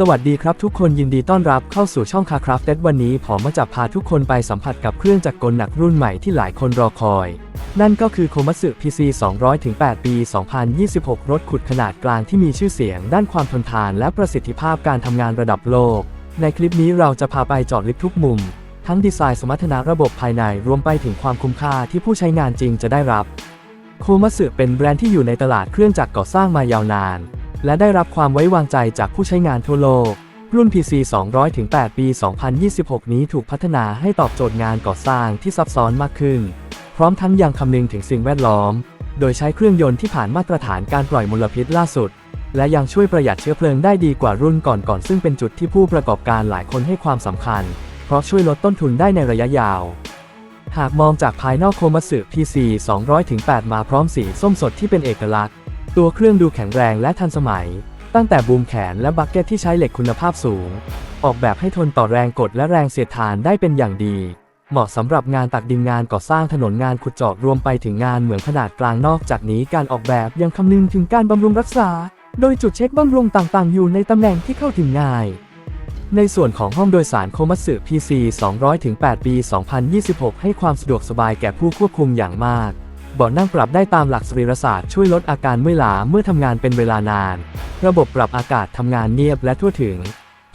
สวัสดีครับทุกคนยินดีต้อนรับเข้าสู่ช่องคาคราฟเต็ดวันนี้ผมมาจะพาทุกคนไปสัมผัสกับเครื่องจักรกลหนักรุ่นใหม่ที่หลายคนรอคอย นั่นก็คือโคมัสึ PC 200-8 ปี 2026 รถขุดขนาดกลางที่มีชื่อเสียงด้านความทนทานและประสิทธิภาพการทำงานระดับโลก ในคลิปนี้เราจะพาไปจอดลึกทุกมุม ทั้งดีไซน์สมรรถนะระบบภายในรวมไปถึงความคุ้มค่าที่ผู้ใช้งานจริงจะได้รับ โคมัสึเป็นแบรนด์ที่อยู่ในตลาดเครื่องจักรก่อสร้างมายาวนาน และได้รับความไว้วางใจจากผู้ใช้งานทั่วโลก รุ่น PC 200-8ปี 2026 นี้ถูกพัฒนาให้ตอบโจทย์งานก่อสร้างที่ซับซ้อนมากขึ้น พร้อมทั้งยังคำนึงถึงสิ่งแวดล้อม โดยใช้เครื่องยนต์ที่ผ่านมาตรฐานการปล่อยมลพิษล่าสุด และยังช่วยประหยัดเชื้อเพลิงได้ดีกว่ารุ่นก่อนๆซึ่งเป็นจุดที่ผู้ประกอบการหลายคนให้ความสำคัญ เพราะช่วยลดต้นทุนได้ในระยะยาวหากมองจากภายนอกโคมัสึ PC 200-8 มาพร้อมสีส้มสดที่เป็นเอกลักษณ์ ตัวเครื่องดูแข็งแรงและทันสมัย ตั้งแต่บูมแขนและบักเก็ตที่ใช้เหล็กคุณภาพสูง ออกแบบให้ทนต่อแรงกดและแรงเสียดทานได้เป็นอย่างดี เหมาะสำหรับงานตักดินงานก่อสร้างถนนงานขุดเจาะรวมไปถึงงานเหมืองขนาดกลางนอกจากนี้การออกแบบยังคำนึงถึงการบำรุงรักษา โดยจุดเช็คบำรุงต่างๆ อยู่ในตำแหน่งที่เข้าถึงง่าย ในส่วนของห้องโดยสารโคมัตสึ PC 200-8 ปี 2026 ให้ความสะดวกสบายแก่ผู้ควบคุมอย่างมาก เบาะนั่งปรับได้ตามหลักสรีรศาสตร์ช่วยลดอาการเมื่อยล้าเมื่อทำงานเป็นเวลานาน ระบบปรับอากาศทำงานเงียบและทั่วถึง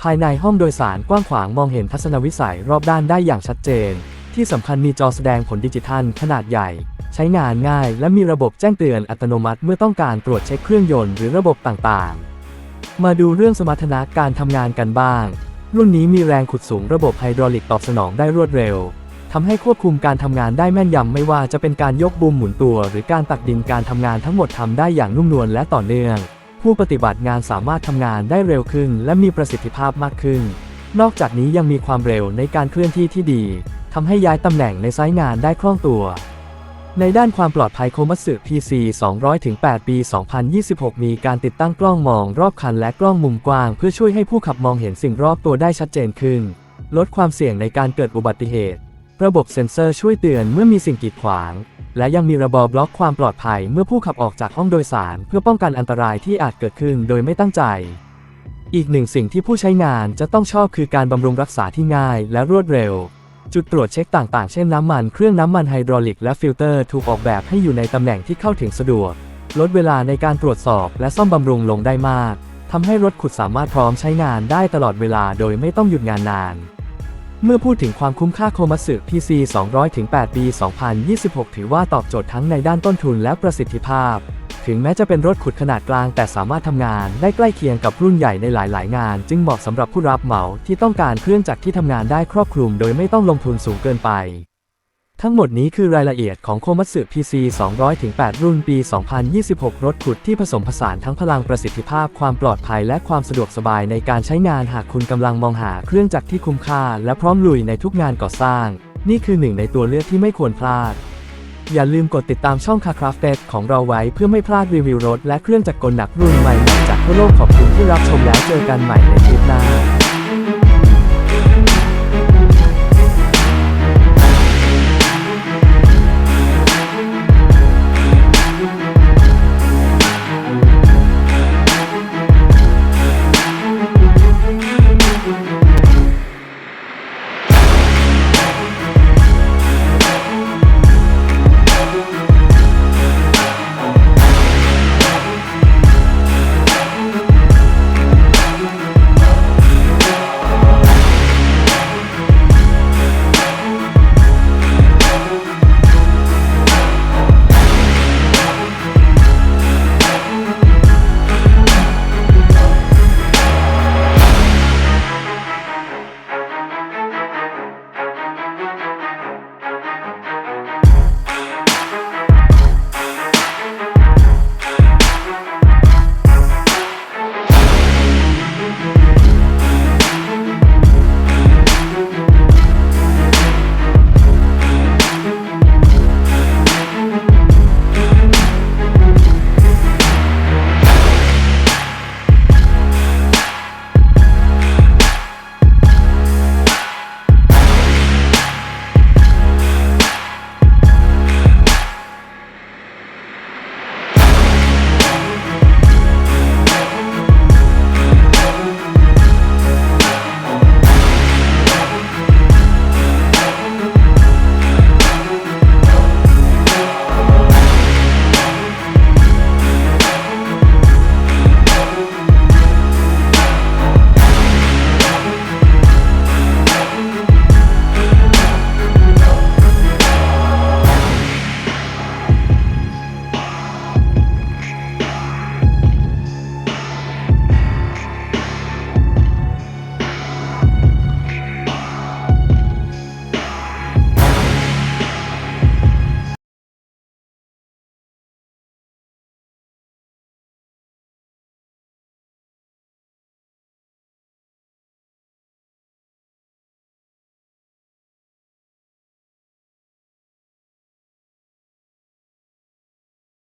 ภายในห้องโดยสารกว้างขวางมองเห็นทัศนวิสัยรอบด้านได้อย่างชัดเจน ที่สำคัญมีจอแสดงผลดิจิทัลขนาดใหญ่ ใช้งานง่าย และมีระบบแจ้งเตือนอัตโนมัติเมื่อต้องการตรวจเช็คเครื่องยนต์หรือระบบต่างๆ มาดูเรื่องสมรรถนะการทำงานกันบ้าง รุ่นนี้มีแรงขุดสูงระบบไฮดรอลิกตอบสนองได้รวดเร็ว ทำให้ควบคุมการทำงานได้แม่นยำไม่ว่าจะเป็นการยกบูมหมุนตัว หรือการตักดินการทำงานทั้งหมดทำได้อย่างนุ่มนวลและต่อเนื่อง ผู้ปฏิบัติงานสามารถทำงานได้เร็วขึ้น และมีประสิทธิภาพมากขึ้น นอกจากนี้ยังมีความเร็วในการเคลื่อนที่ที่ดีทำให้ย้ายตำแหน่งในไซต์งานได้คล่องตัว ในด้านความปลอดภัยโคมัตสึ PC 200-8 ปี 2026 มีการติดตั้งกล้องมองรอบคันและกล้องมุมกว้าง เพื่อช่วยให้ผู้ขับมองเห็นสิ่งรอบตัวได้ชัดเจนขึ้น ลดความเสี่ยงในการเกิดอุบัติเหตุ ระบบเซ็นเซอร์ช่วยเตือนเมื่อมีสิ่งกีดขวาง และยังมีระบบบล็อกความปลอดภัยเมื่อผู้ขับออกจากห้องโดยสาร เพื่อป้องกันอันตรายที่อาจเกิดขึ้นโดยไม่ตั้งใจ อีกหนึ่งสิ่งที่ผู้ใช้งานจะต้องชอบคือการบำรุงรักษาที่ง่ายและรวดเร็ว จุดตรวจเช็คต่างๆ เช่นน้ำมันเครื่องน้ำมันไฮดรอลิกและฟิลเตอร์ถูกออกแบบให้อยู่ในตำแหน่งที่เข้าถึงสะดวก ลดเวลาในการตรวจสอบและซ่อมบำรุงลงได้มากทำให้รถขุดสามารถพร้อมใช้งานได้ตลอดเวลาโดยไม่ต้องหยุดงานนาน เมื่อพูดถึงความคุ้มค่าโคมัสึ PC 200-8ปี 2026 ถือว่าตอบโจทย์ทั้งในด้านต้นทุนและประสิทธิภาพ ถึงแม้จะเป็นรถขุดขนาดกลาง แต่สามารถทำงานได้ใกล้เคียงกับรุ่นใหญ่ในหลาย ๆ งาน จึงเหมาะสำหรับผู้รับเหมาที่ต้องการเครื่องจักรที่ทำงานได้ครอบคลุม โดยไม่ต้องลงทุนสูงเกินไป ทั้งหมดนี้คือรายละเอียดของโคมัตสึ PC 200-8 รุ่นปี 2026 รถขุดที่ผสมผสานทั้งพลังประสิทธิภาพความปลอดภัยและความสะดวกสบายในการใช้งานหากคุณกำลังมองหาเครื่องจักรที่คุ้มค่า และพร้อมลุยในทุกงานก่อสร้าง นี่คือหนึ่งในตัวเลือกที่ไม่ควรพลาด อย่าลืมกดติดตามช่อง Car Crafted ของเราไว้เพื่อไม่พลาดรีวิวรถและเครื่องจักรกลหนักรุ่นใหม่จากทั่วโลกขอบคุณที่รับชมแล้วเจอกันใหม่ในคลิปหน้า